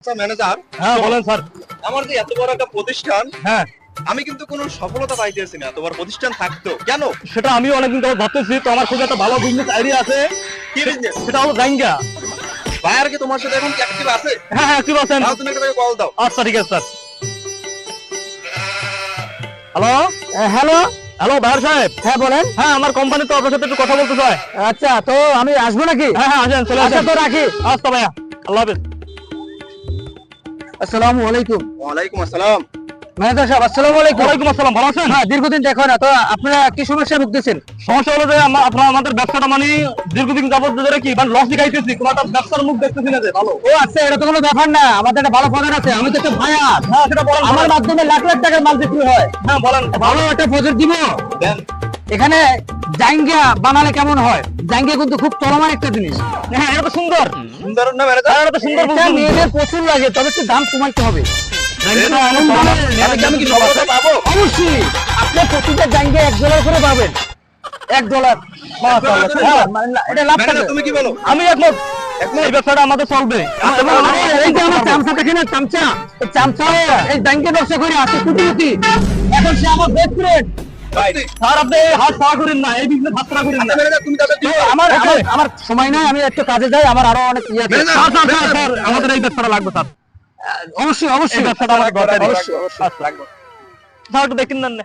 আচ্ছা ম্যানেজার হ্যাঁ বলেন স্যার। আমার যে এত বড় একটা প্রতিষ্ঠান হ্যাঁ। আমি কিন্তু কোনো সফলতা পাইতেছি না তোমার প্রতিষ্ঠান থাকতো। কেন? সেটা আমিও অনেকদিন ধরে ভাবতেছি তো আমার খুব একটা ভালো বিজনেস আইডিয়া আছে। কি বিজনেস সেটা হলো জাইঙ্গা। বায়ার কি তোমার সাথে এখন অ্যাক্টিভ আছে? হ্যাঁ হ্যাঁ কি বলছেন তুমি একটা কল দাও। আচ্ছা ঠিক আছে sir. Hello hello hello Bahar সাহেব? হ্যাঁ বলেন। হ্যাঁ আমার কোম্পানি তো আপনার সাথে একটু কথা বলতে চায়। আচ্ছা তো আমি আসব নাকি? হ্যাঁ হ্যাঁ আসেন চলে আচ্ছা আসেন। তো রাখি। আচ্ছা ভাইয়া। আল্লাহ হাফেজ। আসসালামু আলাইকুম। ওয়ালাইকুম আসসালাম। ম্যানেজার সাহেব আসসালামু আলাইকুম। ওয়ালাইকুম আসসালাম ভালো আছেন? হ্যাঁ দীর্ঘদিন দেখো না। তো আপনারা কি সমস্যা ভুগতেছেন? সমস্যা হলো যে আপনার আমাদের ব্যবসাটা মানে দীর্ঘদিন যাবত ধরে কি মানে লস দেখাইতেছি কোনো একটা ব্যবসার মুখ দেখতেছি না যে ভালো। ও আচ্ছা এটা তো কোনো ব্যাপার না। আমাদের একটা ভালো প্রজেক্ট আছে। আমি তো একটা ভাইয়ার হ্যাঁ সেটা বলেন আমার মাধ্যমে লাখ লাখ টাকার মাল বিক্রি হয়। হ্যাঁ বলেন। ভালো একটা প্রজেক্ট দিব। দেন। এখানে জাইঙ্গা বানালে কেমন হয়? জাইঙ্গা কিন্তু খুব চলমান একটা জিনিস। হ্যাঁ এটা তো সুন্দর। সুন্দর না হ্যাঁ এটা তো সুন্দর মেয়েদের প্রচুর লাগে তবে একটু দাম কমাইতে হবে। আমি কি পাবো? অবশ্যই। আপনি প্রতিটা জাইঙ্গা এক ডলার করে পাবেন। এক ডলার? হ্যাঁ, মানে এটা লাভ ম্যানেজার তুমি কি বলো? আমি একমত। এই ব্যবসাটা আমাদের চলবে। আমার- এই যে আমার চামচা দেখে না চামচা এই চামচা এই ব্যাংকে ব্যবসা করে আছে এখন সে আমার বেস্ট ফ্রেন্ড? স্যার আপনি হাত পা করেন না এই বিজনেস হাত পা করেন না। আমার সময় নাই আমি একটু কাজে যাই আমার আরও অনেক ইয়ে আছে। স্যার স্যার স্যার, স্যার আমাদের এই ব্যবসাটা লাগবে স্যার। অবশ্যই অবশ্যই। ব্যবসাটা আমাদের দরকার অবশ্যই, লাগবে। স্যার একটু দেখেন না।